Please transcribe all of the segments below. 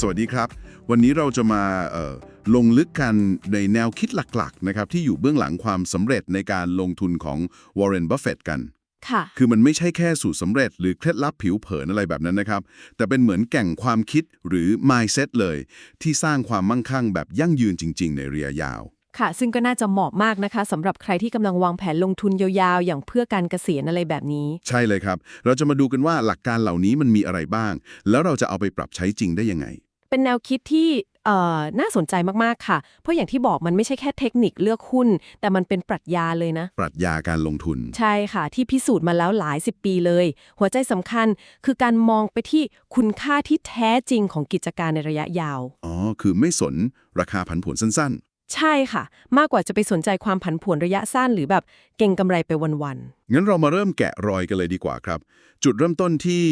สวัสดีครับ วันนี้เราจะมาเอ่อลงลึกกันในแนวคิดหลักๆนะครับที่อยู่เบื้องหลังความสำเร็จในการลงทุนของวอร์เรนบัฟเฟตกันค่ะคือมันไม่ใช่แค่สูตรสำเร็จหรือเคล็ดลับผิวเผินอะไรแบบนั้นนะครับ แต่เป็นเหมือนแก่งความคิดหรือ mindset เลย ที่สร้างความมั่งคั่งแบบยั่งยืนจริง ๆ ในระยะยาว ค่ะ ซึ่งก็น่าจะเหมาะมากนะคะสำหรับใครที่กำลังวางแผนลงทุนยาวๆ อย่างเพื่อการเกษียณอะไรแบบนี้ ใช่เลยครับ เราจะมาดูกันว่าหลักการเหล่านี้มันมีอะไรบ้าง แล้วเราจะเอาไปปรับใช้จริงได้ยังไง เป็นแนวคิดที่เอ่อน่าสนใจมากๆค่ะ เพราะอย่างที่บอกมันไม่ใช่แค่เทคนิคเลือกหุ้น แต่มันเป็นปรัชญาเลยนะ ปรัชญาการลงทุน ใช่ค่ะ ที่พิสูจน์มาแล้วหลายสิบปีเลย หัวใจสำคัญคือการมองไปที่คุณค่าที่แท้จริงของกิจการในระยะยาว อ๋อ คือไม่สนราคาผันผวนสั้น ใช่ค่ะ มากกว่าจะไปสนใจความผันผวนระยะสั้นหรือแบบเก่งกำไรไปวันๆงั้นเรามาเริ่มแกะรอยกันเลยดีกว่าครับ จุดเริ่มต้นที่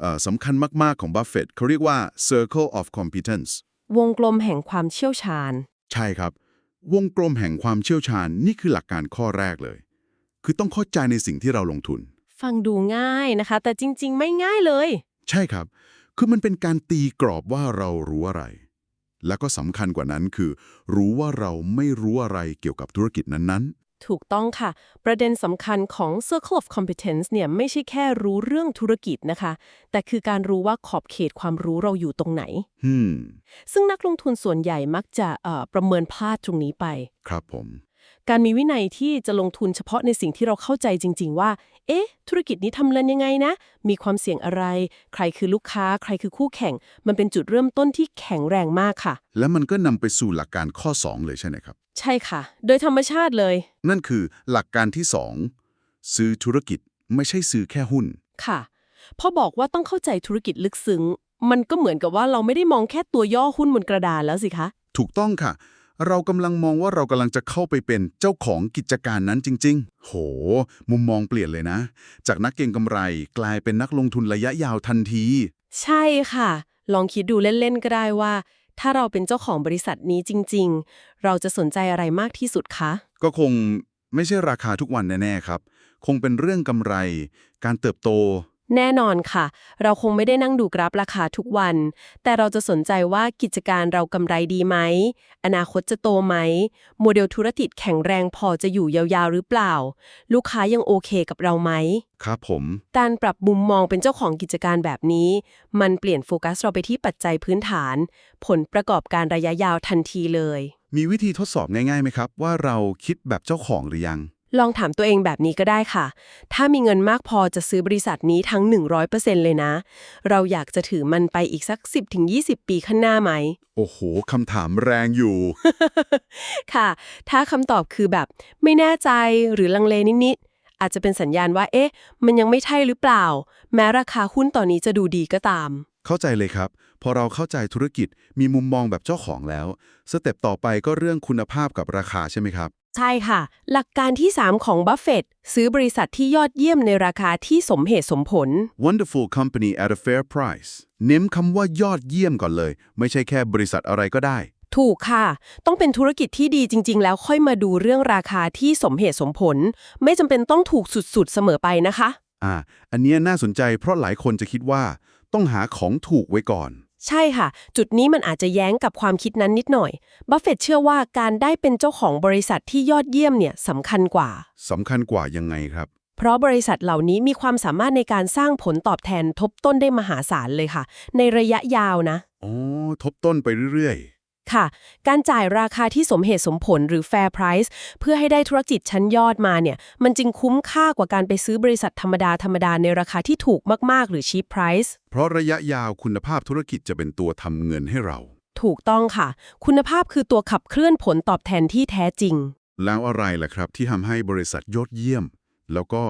เอ่อสำคัญมาก ๆ ของบัฟเฟตเขาเรียกว่า circle of competence ๆ วงกลมแห่งความเชี่ยวชาญ ใช่ครับ วงกลมแห่งความเชี่ยวชาญนี่คือหลักการข้อแรกเลย คือต้องเข้าใจในสิ่งที่เราลงทุน ฟังดูง่ายนะคะ แต่จริง ๆ ไม่ง่ายเลย ใช่ครับ คือมันเป็นการตีกรอบว่าเรารู้อะไร แล้วก็สำคัญกว่านั้นคือ รู้ว่าเราไม่รู้อะไรเกี่ยวกับธุรกิจนั้นถูกต้องค่ะ ประเด็นสำคัญของ Circle of Competence เนี่ยไม่ใช่แค่รู้เรื่องธุรกิจนะคะ แต่คือการรู้ว่าขอบเขตความรู้เราอยู่ตรงไหนๆฮึมซึ่งนักลงทุนส่วนใหญ่มักจะเอ่อประเมินพลาดตรงนี้ไป ครับผม การมีวินัยที่จะลงทุนเฉพาะในสิ่งที่เราเข้าใจจริง ๆ ว่า เอ๊ะ ธุรกิจนี้ทำเงินยังไงนะ มีความเสี่ยงอะไร ใครคือลูกค้า ใครคือคู่แข่ง มันเป็นจุดเริ่มต้นที่แข็งแรงมากค่ะ แล้วมันก็นำไปสู่หลักการข้อ 2 เลยใช่ไหมครับ ใช่ค่ะ โดยธรรมชาติเลย นั่นคือหลักการที่ 2 ซื้อธุรกิจไม่ใช่ซื้อแค่หุ้น ค่ะพอบอกว่าต้องเข้าใจธุรกิจลึกซึ้ง มันก็เหมือนกับว่าเราไม่ได้มองแค่ตัวย่อหุ้นบนกระดานแล้วสิคะ ถูกต้องค่ะ เรากำลังมองว่าเรากำลังจะเข้าไปเป็นเจ้าของกิจการนั้นจริง ๆ โห มุมมองเปลี่ยนเลยนะ จากนักเก็งกำไรกลายเป็นนักลงทุนระยะยาวทันที ใช่ค่ะ ลองคิดดูเล่น ๆ ก็ได้ว่า ถ้าเราเป็นเจ้าของบริษัทนี้จริง ๆ เราจะสนใจอะไรมากที่สุดคะ ก็คงไม่ใช่ราคาทุกวันแน่ ๆ ครับ คงเป็นเรื่องกำไร การเติบโต แน่นอนค่ะ เราคงไม่ได้นั่งดูกราฟราคาทุกวัน แต่เราจะสนใจว่ากิจการเรากำไรดีไหม อนาคตจะโตไหม โมเดลธุรกิจแข็งแรงพอจะอยู่ยาวๆหรือเปล่า ลูกค้ายังโอเคกับเราไหม ครับผม การปรับมุมมองเป็นเจ้าของกิจการแบบนี้ มันเปลี่ยนโฟกัสเราไปที่ปัจจัยพื้นฐาน ผลประกอบการระยะยาวทันทีเลย มีวิธีทดสอบง่ายๆไหมครับ ว่าเราคิดแบบเจ้าของหรือยัง ลองถามตัวเองแบบนี้ก็ได้ค่ะ ถ้ามีเงินมากพอจะซื้อบริษัทนี้ทั้ง 100%เลยนะ เราอยากจะถือมันไปอีกสัก 10-20 ปีข้างหน้าไหม โอ้โหคำถามแรงอยู่ ค่ะ ถ้าคำตอบคือแบบไม่แน่ใจหรือลังเลนิดๆ อาจจะเป็นสัญญาณว่า เอ๊ะ มันยังไม่ใช่หรือเปล่า แม้ราคาหุ้นตอนนี้จะดูดีก็ตาม เข้าใจเลยครับ พอเราเข้าใจธุรกิจมีมุมมองแบบเจ้าของแล้ว สเต็ปต่อไปก็เรื่องคุณภาพกับราคาใช่ไหมครับ ใช่ค่ะ หลักการที่ 3 ของบัฟเฟตซื้อบริษัทที่ยอดเยี่ยมในราคาที่สมเหตุสมผล Wonderful company at a fair price เน้นคำว่ายอดเยี่ยมก่อนเลย ไม่ใช่แค่บริษัทอะไรก็ได้ ถูกค่ะ ต้องเป็นธุรกิจที่ดีจริง ๆ แล้วค่อยมาดูเรื่องราคาที่สมเหตุสมผล ไม่จำเป็นต้องถูกสุดๆเสมอไปนะคะ อ่า อันเนี้ยน่าสนใจเพราะหลายคนจะคิดว่า ต้องหาของถูกไว้ก่อน ใช่ค่ะ จุดนี้มันอาจจะแย้งกับความคิดนั้นนิดหน่อย บัฟเฟตเชื่อว่าการได้เป็นเจ้าของบริษัทที่ยอดเยี่ยมเนี่ยสำคัญกว่า สำคัญกว่ายังไงครับ เพราะบริษัทเหล่านี้มีความสามารถในการสร้างผลตอบแทนทบต้นได้มหาศาลเลยค่ะ ในระยะยาวนะ อ๋อ ทบต้นไปเรื่อย ค่ะ การจ่ายราคาที่สมเหตุสมผลหรือ fair price เพื่อให้ได้ธุรกิจชั้นยอดมาเนี่ย มันจึงคุ้มค่ากว่าการไปซื้อบริษัทธรรมดาธรรมดาในราคาที่ถูกมาก ๆ หรือ cheap price ๆเพราะระยะยาวคุณภาพธุรกิจจะเป็นตัวทำเงินให้เรา ถูกต้องค่ะ คุณภาพคือตัวขับเคลื่อนผลตอบแทนที่แท้จริง แล้วอะไรล่ะครับที่ทำให้บริษัทยอดเยี่ยม แล้วก็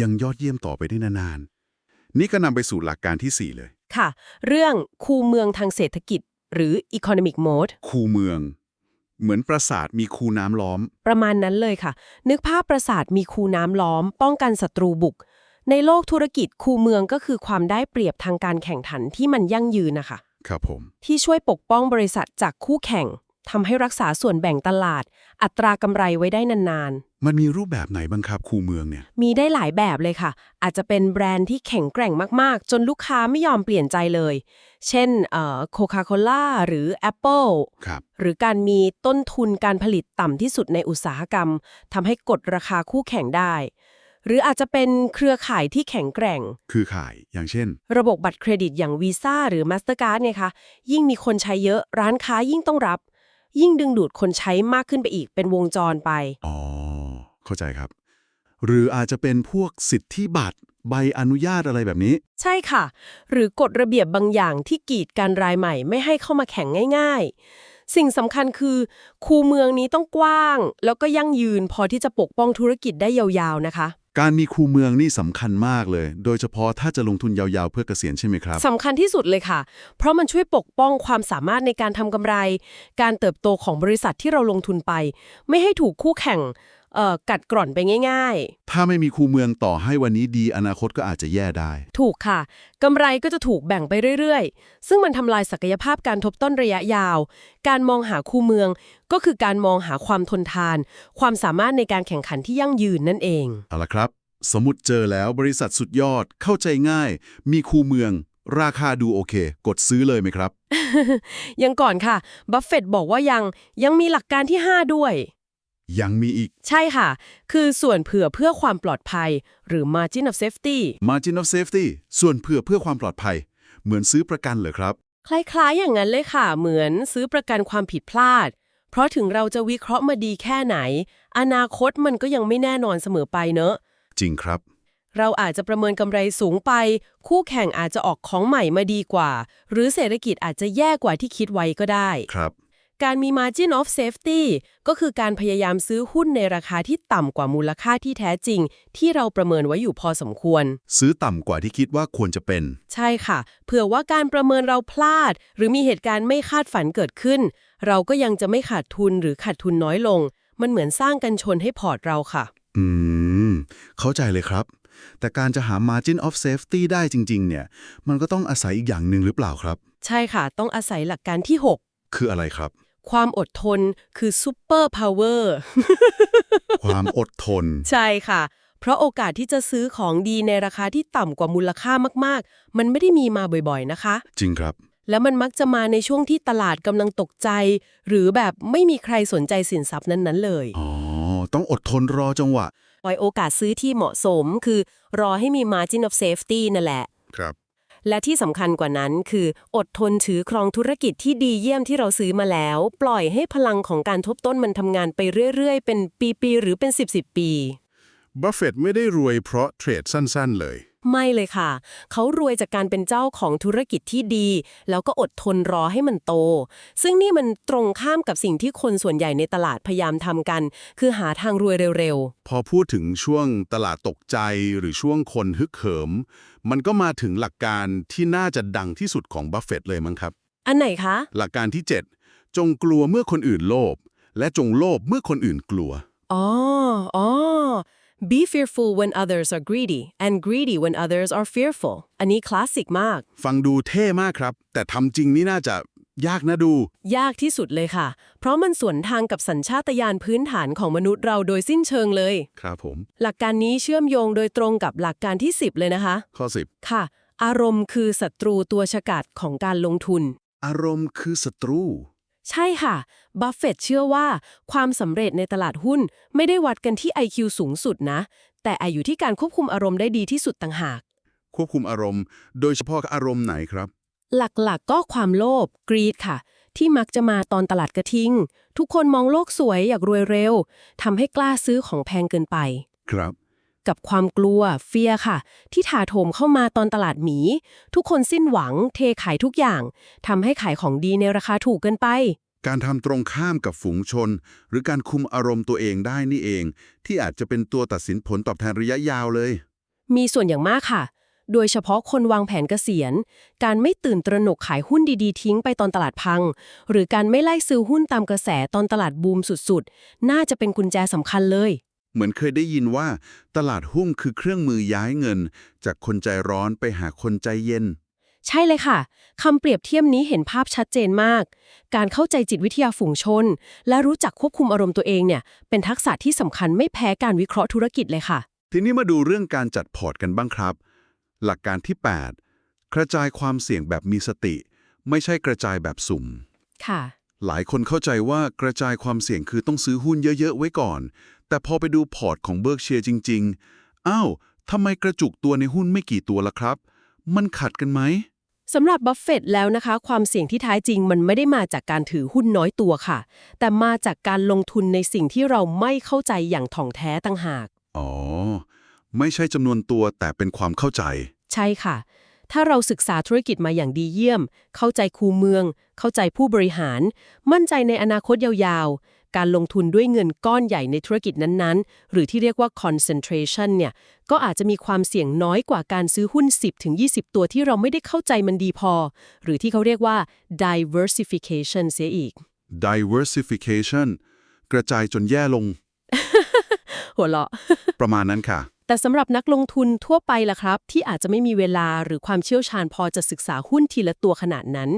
ยังยอดเยี่ยมต่อไปได้นานๆนี่ก็นำไปสู่หลักการที่ 4 เลย ค่ะ เรื่องคูเมืองทางเศรษฐกิจ หรือ economic mode คูเมือง เหมือนปราสาทมีคูน้ำล้อม ประมาณนั้นเลยค่ะ นึกภาพปราสาทมีคูน้ำล้อม ป้องกันศัตรูบุก ในโลกธุรกิจคูเมืองก็คือความได้เปรียบทางการแข่งขันที่มันยั่งยืนนะคะ ครับผม ที่ช่วยปกป้องบริษัทจากคู่แข่ง ทำให้รักษาส่วนแบ่งตลาด อัตรากำไรไว้ได้นานๆมันมีรูปแบบไหนบ้างครับคูเมืองเนี่ยมีได้หลายแบบเลยค่ะ อาจจะเป็นแบรนด์ที่แข็งแกร่งมาก ๆ จนลูกค้าไม่ยอมเปลี่ยนใจเลย เช่นเอ่อโคคาโคล่าหรือ Apple ครับ หรือการมีต้นทุนการผลิตต่ำที่สุดในอุตสาหกรรมทำให้กดราคาคู่แข่งได้ หรืออาจจะเป็นเครือข่ายที่แข็งแกร่ง คือขายอย่างเช่น ระบบบัตรเครดิตอย่าง Visa หรือ Mastercard เนี่ยค่ะยิ่งมีคนใช้เยอะร้านค้ายิ่งต้องรับ ยิ่งดึงดูดคนใช้มากขึ้นไปอีกเป็นวงจรไป อ๋อ เข้าใจครับ หรืออาจจะเป็นพวกสิทธิบัตรใบอนุญาตอะไรแบบนี้ ใช่ค่ะ หรือกฎระเบียบบางอย่างที่กีดการรายใหม่ไม่ให้เข้ามาแข่งง่าย ๆ สิ่งสำคัญคือ คูเมืองนี้ต้องกว้าง แล้วก็ยั่งยืนพอที่จะปกป้องธุรกิจได้ยาวๆนะคะ การมีคูเมืองนี่สำคัญมากเลย โดยเฉพาะถ้าจะลงทุนยาวๆ เพื่อเกษียณใช่ไหมครับ สำคัญที่สุดเลยค่ะ เพราะมันช่วยปกป้องความสามารถในการทำกำไร การเติบโตของบริษัทที่เราลงทุนไป ไม่ให้ถูกคู่แข่ง กัดกร่อนไปง่าย ๆ ถ้าไม่มีคูเมืองต่อให้วันนี้ดีอนาคตก็อาจจะแย่ได้ ถูกค่ะกำไรก็จะถูกแบ่งไปเรื่อยๆ ซึ่งมันทำลายศักยภาพการทบต้นระยะยาว การมองหาคู่เมืองก็คือการมองหาความทนทาน ความสามารถในการแข่งขันที่ยั่งยืนนั่นเองเอาละครับ สมมติเจอแล้วบริษัทสุดยอดเข้าใจง่าย มีคูเมือง ราคาดูโอเค กดซื้อเลยไหมครับ ยังก่อนค่ะบัฟเฟตต์บอกว่ายังยังมีหลักการที่ 5 ด้วย ยังมีอีก ใช่ค่ะ คือส่วนเผื่อเพื่อความปลอดภัย หรือ margin of safety margin of safety ส่วนเผื่อเพื่อความปลอดภัย เหมือนซื้อประกันเหรอครับ คล้ายๆ อย่างนั้นเลยค่ะ เหมือนซื้อประกันความผิดพลาด เพราะถึงเราจะวิเคราะห์มาดีแค่ไหน อนาคตมันก็ยังไม่แน่นอนเสมอไปเนอะ จริงครับ เราอาจจะประเมินกำไรสูงไป คู่แข่งอาจจะออกของใหม่มาดีกว่า หรือเศรษฐกิจอาจจะแย่กว่าที่คิดไว้ก็ได้ ครับ การมี margin of safety ก็คือการพยายามซื้อหุ้นในราคาที่ต่ำกว่ามูลค่าที่แท้จริง ที่เราประเมินไว้อยู่พอสมควร ซื้อต่ำกว่าที่คิดว่าควรจะเป็น ใช่ค่ะ เผื่อว่าการประเมินเราพลาด หรือมีเหตุการณ์ไม่คาดฝันเกิดขึ้น เราก็ยังจะไม่ขาดทุนหรือขาดทุนน้อยลง มันเหมือนสร้างกันชนให้พอร์ตเราค่ะ อืม เข้าใจเลยครับ แต่การจะหา margin of safety ได้จริง ๆ เนี่ย มันก็ต้องอาศัยอีกอย่างหนึ่งหรือเปล่าครับ ใช่ค่ะ ต้องอาศัยหลักการที่คืออะไรครับ6 ความอดทนคือ super power ความอดทน ใช่ค่ะ เพราะโอกาสที่จะซื้อของดีในราคาที่ต่ำกว่ามูลค่ามากๆ มันไม่ได้มีมาบ่อยๆนะคะ จริงครับ แล้วมันมักจะมาในช่วงที่ตลาดกำลังตกใจ หรือแบบไม่มีใครสนใจสินทรัพย์นั้นๆ เลย อ๋อ ต้องอดทนรอจังหวะ ปล่อยโอกาสซื้อที่เหมาะสม คือรอให้มี margin of safety นั่นแหละ ครับ และที่สำคัญกว่านั้นคืออดทนถือครองธุรกิจที่ดีเยี่ยมที่เราซื้อมาแล้ว ปล่อยให้พลังของการทบต้นมันทำงานไปเรื่อยๆ เป็นปีๆหรือเป็น 10บสปี บัฟเฟตต์ไม่ได้รวยเพราะเทรดสั้นๆเลย ไม่เลยค่ะ เขารวยจากการเป็นเจ้าของธุรกิจที่ดี แล้วก็อดทนรอให้มันโต ซึ่งนี่มันตรงข้ามกับสิ่งที่คนส่วนใหญ่ในตลาดพยายามทำกัน คือหาทางรวยเร็วพอพูดถึงช่วงตลาดตกใจหรือช่วงคนฮึกเหิม มันก็มาถึงหลักการที่น่าจะดังที่สุดของบัฟเฟตต์เลยมั้งครับๆอันไหนคะ หลักการที่ 7 จงกลัวเมื่อคนอื่นโลภและจงโลภเมื่อคนอื่นกลัวอ๋ออ๋อ be fearful when others are greedy and greedy when others are fearful อันนี้คลาสสิกมาก ฟังดูเท่มากครับ แต่ทำจริงนี่น่าจะยากนะดู ยากที่สุดเลยค่ะ เพราะมันสวนทางกับสัญชาตญาณพื้นฐานของมนุษย์เราโดยสิ้นเชิงเลย ครับผม หลักการนี้เชื่อมโยงโดยตรงกับหลักการที่ 10 เลยนะคะ ข้อค่ะ อารมณ์คือศัตรูตัวฉกาจของการลงทุน10อารมณ์คือศัตรู ใช่ค่ะ บัฟเฟตต์เชื่อว่าความสำเร็จในตลาดหุ้นไม่ได้วัดกันที่ IQ สูงสุดนะ แต่อยู่ที่การควบคุมอารมณ์ได้ดีที่สุดต่างหาก ควบคุมอารมณ์ โดยเฉพาะอารมณ์ไหนครับ หลักๆก็ความโลภกรีดค่ะ ที่มักจะมาตอนตลาดกระทิง ทุกคนมองโลกสวยอยากรวยเร็วทำให้กล้าซื้อของแพงเกินไป ครับ กับความกลัวเฟียค่ะ ที่ถาโถมเข้ามาตอนตลาดหมี ทุกคนสิ้นหวังเทขายทุกอย่างทำให้ขายของดีในราคาถูกเกินไป การทำตรงข้ามกับฝูงชน หรือการคุมอารมณ์ตัวเองได้นี่เอง ที่อาจจะเป็นตัวตัดสินผลตอบแทนระยะยาวเลย มีส่วนอย่างมากค่ะ โดยเฉพาะคนวางแผนเกษียณ การไม่ตื่นตระหนกขายหุ้นดีๆ ทิ้งไปตอนตลาดพัง หรือการไม่ไล่ซื้อหุ้นตามกระแสตอนตลาดบูมสุดๆ น่าจะเป็นกุญแจสำคัญเลย เหมือนเคยได้ยินว่า ตลาดหุ้นคือเครื่องมือย้ายเงิน จากคนใจร้อนไปหาคนใจเย็น ใช่เลยค่ะคำเปรียบเทียบนี้เห็นภาพชัดเจนมาก การเข้าใจจิตวิทยาฝูงชน และรู้จักควบคุมอารมณ์ตัวเองเนี่ย เป็นทักษะที่สำคัญไม่แพ้การวิเคราะห์ธุรกิจเลยค่ะ ทีนี้มาดูเรื่องการจัดพอร์ตกันบ้างครับ หลักการที่ 8 กระจายความเสี่ยงแบบมีสติ ไม่ใช่กระจายแบบสุ่ม ค่ะ หลายคนเข้าใจว่ากระจายความเสี่ยงคือต้องซื้อหุ้นเยอะ ๆ ไว้ก่อน แต่พอไปดูพอร์ตของเบิร์กเชียร์จริง ๆ อ้าวทำไมกระจุกตัวในหุ้นไม่กี่ตัวล่ะครับ มันขัดกันไหมสำหรับบัฟเฟตต์แล้วนะคะ ความเสี่ยงที่แท้จริงมันไม่ได้มาจากการถือหุ้นน้อยตัวค่ะ แต่มาจากการลงทุนในสิ่งที่เราไม่เข้าใจอย่างถ่องแท้ต่างหาก อ๋อ ไม่ใช่จำนวนตัวแต่เป็นความเข้าใจ ใช่ค่ะ ถ้าเราศึกษาธุรกิจมาอย่างดีเยี่ยม เข้าใจคูเมือง เข้าใจผู้บริหาร มั่นใจในอนาคตยาวๆ การลงทุนด้วยเงินก้อนใหญ่ในธุรกิจนั้นๆ หรือที่เรียกว่า concentration เนี่ย ก็อาจจะมีความเสี่ยงน้อยกว่าการซื้อหุ้น 10-20 ตัวที่เราไม่ได้เข้าใจมันดีพอ หรือที่เขาเรียกว่า diversification เสียอีก diversification กระจายจนแย่ลง หัวเราะ ประมาณนั้นค่ะ แต่สำหรับนักลงทุนทั่วไปล่ะครับ ที่อาจจะไม่มีเวลาหรือความเชี่ยวชาญพอจะศึกษาหุ้นทีละตัวขนาดนั้น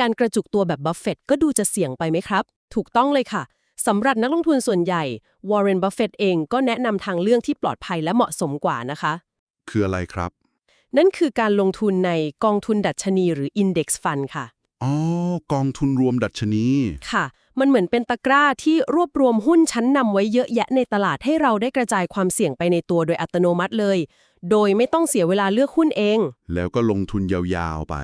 การกระจุกตัวแบบบัฟเฟตก็ดูจะเสี่ยงไปไหมครับ ถูกต้องเลยค่ะ สำหรับนักลงทุนส่วนใหญ่วอร์เรนบัฟเฟตเองก็แนะนำทางเลือกที่ปลอดภัยและเหมาะสมกว่านะคะ คืออะไรครับ นั่นคือการลงทุนในกองทุนดัชนีหรือ Index Fund ค่ะ อ๋อ กองทุนรวมดัชนี ค่ะ มันเหมือนเป็นตะกร้าที่รวบรวมหุ้นชั้นนำไว้เยอะแยะในตลาดให้เราได้กระจายความเสี่ยงไปในตัวโดยอัตโนมัติเลย โดยไม่ต้องเสียเวลาเลือกหุ้นเอง แล้วก็ลงทุนยาวๆไป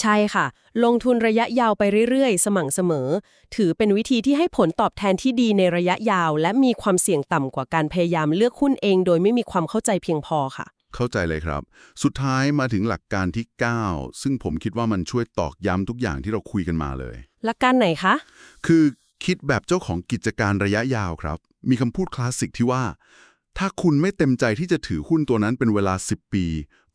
ใช่ค่ะ ลงทุนระยะยาวไปเรื่อยๆ สม่ำเสมอ ถือเป็นวิธีที่ให้ผลตอบแทนที่ดีในระยะยาว และมีความเสี่ยงต่ำกว่าการพยายามเลือกหุ้นเองโดยไม่มีความเข้าใจเพียงพอค่ะ เข้าใจเลยครับ สุดท้ายมาถึงหลักการที่ 9 ซึ่งผมคิดว่ามันช่วยตอกย้ำทุกอย่างที่เราคุยกันมาเลย หลักการไหนคะ คือคิดแบบเจ้าของกิจการระยะยาวครับ มีคำพูดคลาสสิกที่ว่า ถ้าคุณไม่เต็มใจที่จะถือหุ้นตัวนั้นเป็นเวลา 10 ปี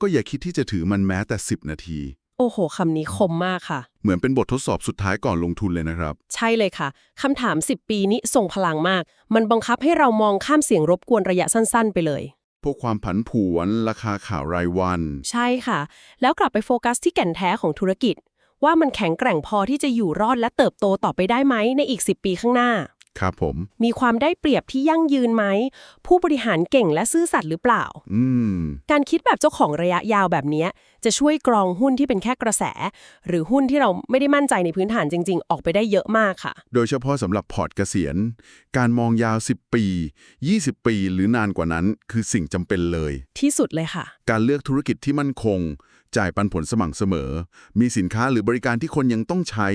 ก็อย่าคิดที่จะถือมันแม้แต่ 10 นาที โอ้โหคำนี้คมมากค่ะ เหมือนเป็นบททดสอบสุดท้ายก่อนลงทุนเลยนะครับ ใช่เลยค่ะคำถาม 10 ปีนี้ส่งพลังมาก มันบังคับให้เรามองข้ามเสียงรบกวนระยะสั้นๆ ไปเลย พวกความผันผวน ราคาข่าวรายวัน ใช่ค่ะ แล้วกลับไปโฟกัสที่แก่นแท้ของธุรกิจ ว่ามันแข็งแกร่งพอที่จะอยู่รอดและเติบโตต่อไปได้ไหมในอีก 10 ปีข้างหน้า ครับผม มีความได้เปรียบที่ยั่งยืนไหม ผู้บริหารเก่งและซื่อสัตย์หรือเปล่า อืม การคิดแบบเจ้าของระยะยาวแบบเนี้ยจะช่วยกรองหุ้นที่เป็นแค่กระแส หรือหุ้นที่เราไม่ได้มั่นใจในพื้นฐานจริง ๆ ออกไปได้เยอะมากค่ะ โดยเฉพาะสำหรับพอร์ตเกษียณ การมองยาว 10 ปี 20 ปี หรือนานกว่านั้น คือสิ่งจำเป็นเลย ที่สุดเลยค่ะ การเลือกธุรกิจที่มั่นคง จ่ายปันผลสม่ำเสมอ มีสินค้าหรือบริการที่คนยังต้องใช้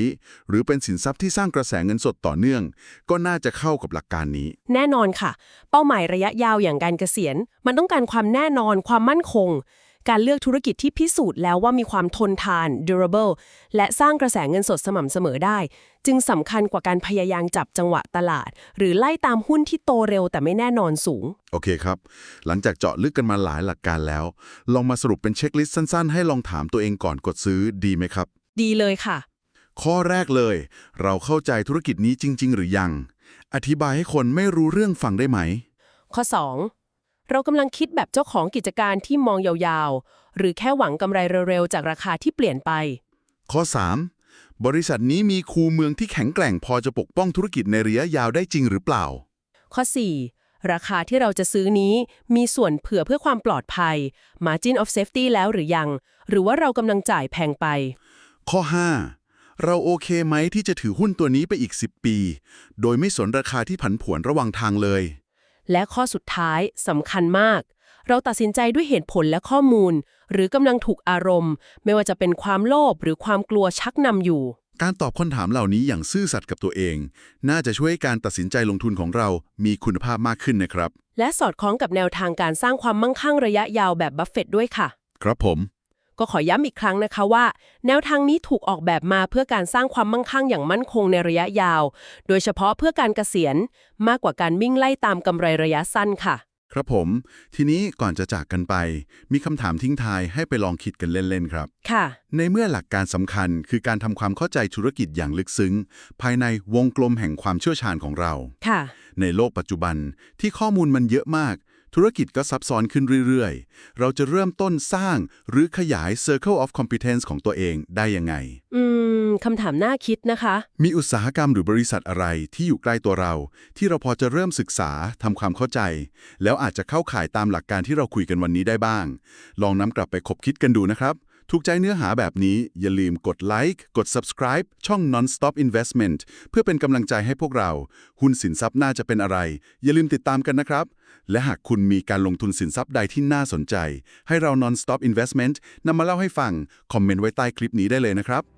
หรือเป็นสินทรัพย์ที่สร้างกระแสเงินสดต่อเนื่อง ก็น่าจะเข้ากับหลักการนี้ แน่นอนค่ะ เป้าหมายระยะยาวอย่างการเกษียณ มันต้องการความแน่นอนความมั่นคง การเลือกธุรกิจที่พิสูจน์แล้วว่ามีความทนทาน durable และสร้างกระแสเงินสดสม่ำเสมอได้ จึงสำคัญกว่าการพยายามจับจังหวะตลาด หรือไล่ตามหุ้นที่โตเร็วแต่ไม่แน่นอนสูง โอเคครับ หลังจากเจาะลึกกันมาหลายหลักการแล้ว ลองมาสรุปเป็นเช็คลิสต์สั้นๆ ให้ลองถามตัวเองก่อนกดซื้อดีไหมครับ ดีเลยค่ะ ข้อแรกเลย เราเข้าใจธุรกิจนี้จริง ๆ หรือยัง อธิบายให้คนไม่รู้เรื่องฟังได้ไหม ข้อ 2. เรากำลังคิดแบบเจ้าของกิจการที่มองยาวๆ หรือแค่หวังกำไรเร็วๆ จากราคาที่เปลี่ยนไป ข้อ 3. บริษัทนี้มีคูเมืองที่แข็งแกร่งพอจะปกป้องธุรกิจในระยะยาวได้จริงหรือเปล่า ข้อ 4. ราคาที่เราจะซื้อนี้มีส่วนเผื่อเพื่อความปลอดภัย margin of safety แล้วหรือยัง หรือว่าเรากำลังจ่ายแพงไป ข้อ 5. เราโอเคไหมที่จะถือหุ้นตัวนี้ไปอีก 10 ปี โดยไม่สนราคาที่ผันผวนระหว่างทางเลย และข้อสุดท้ายสำคัญมาก เราตัดสินใจด้วยเหตุผลและข้อมูล หรือกำลังถูกอารมณ์ ไม่ว่าจะเป็นความโลภหรือความกลัวชักนำอยู่ การตอบคำถามเหล่านี้อย่างซื่อสัตย์กับตัวเอง น่าจะช่วยให้การตัดสินใจลงทุนของเรามีคุณภาพมากขึ้นนะครับ และสอดคล้องกับแนวทางการสร้างความมั่งคั่งระยะยาวแบบบัฟเฟตต์ด้วยค่ะ ครับผม ก็ขอย้ำอีกครั้งนะคะว่า แนวทางนี้ถูกออกแบบมาเพื่อการสร้างความมั่งคั่งอย่างมั่นคงในระยะยาว โดยเฉพาะเพื่อการเกษียณมากกว่าการวิ่งไล่ตามกำไรระยะสั้นค่ะ ครับผม ทีนี้ก่อนจะจากกันไป มีคำถามทิ้งท้ายให้ไปลองคิดกันเล่นๆครับ ค่ะ ในเมื่อหลักการสำคัญคือการทำความเข้าใจธุรกิจอย่างลึกซึ้ง ภายในวงกลมแห่งความเชี่ยวชาญของเรา ค่ะ ในโลกปัจจุบันที่ข้อมูลมันเยอะมาก ธุรกิจก็ซับซ้อนขึ้นเรื่อยๆ เราจะเริ่มต้นสร้างหรือขยาย Circle of Competence ของตัวเองได้ยังไง อืมคำถามน่าคิดนะคะ มีอุตสาหกรรมหรือบริษัทอะไรที่อยู่ใกล้ตัวเรา ที่เราพอจะเริ่มศึกษาทำความเข้าใจ แล้วอาจจะเข้าข่ายตามหลักการที่เราคุยกันวันนี้ได้บ้าง ลองนำกลับไปคบคิดกันดูนะครับ ถูกใจเนื้อหาแบบนี้อย่าลืมกดไลค์กด subscribe ช่อง Non-Stop Investment เพื่อเป็นกำลังใจให้พวกเรา หุ้นสินทรัพย์น่าจะเป็นอะไร อย่าลืมติดตามกันนะครับ และหากคุณมีการลงทุนสินทรัพย์ใดที่น่าสนใจ ให้เรา Non-Stop Investment นำมาเล่าให้ฟัง คอมเมนต์ไว้ใต้คลิปนี้ได้เลยนะครับ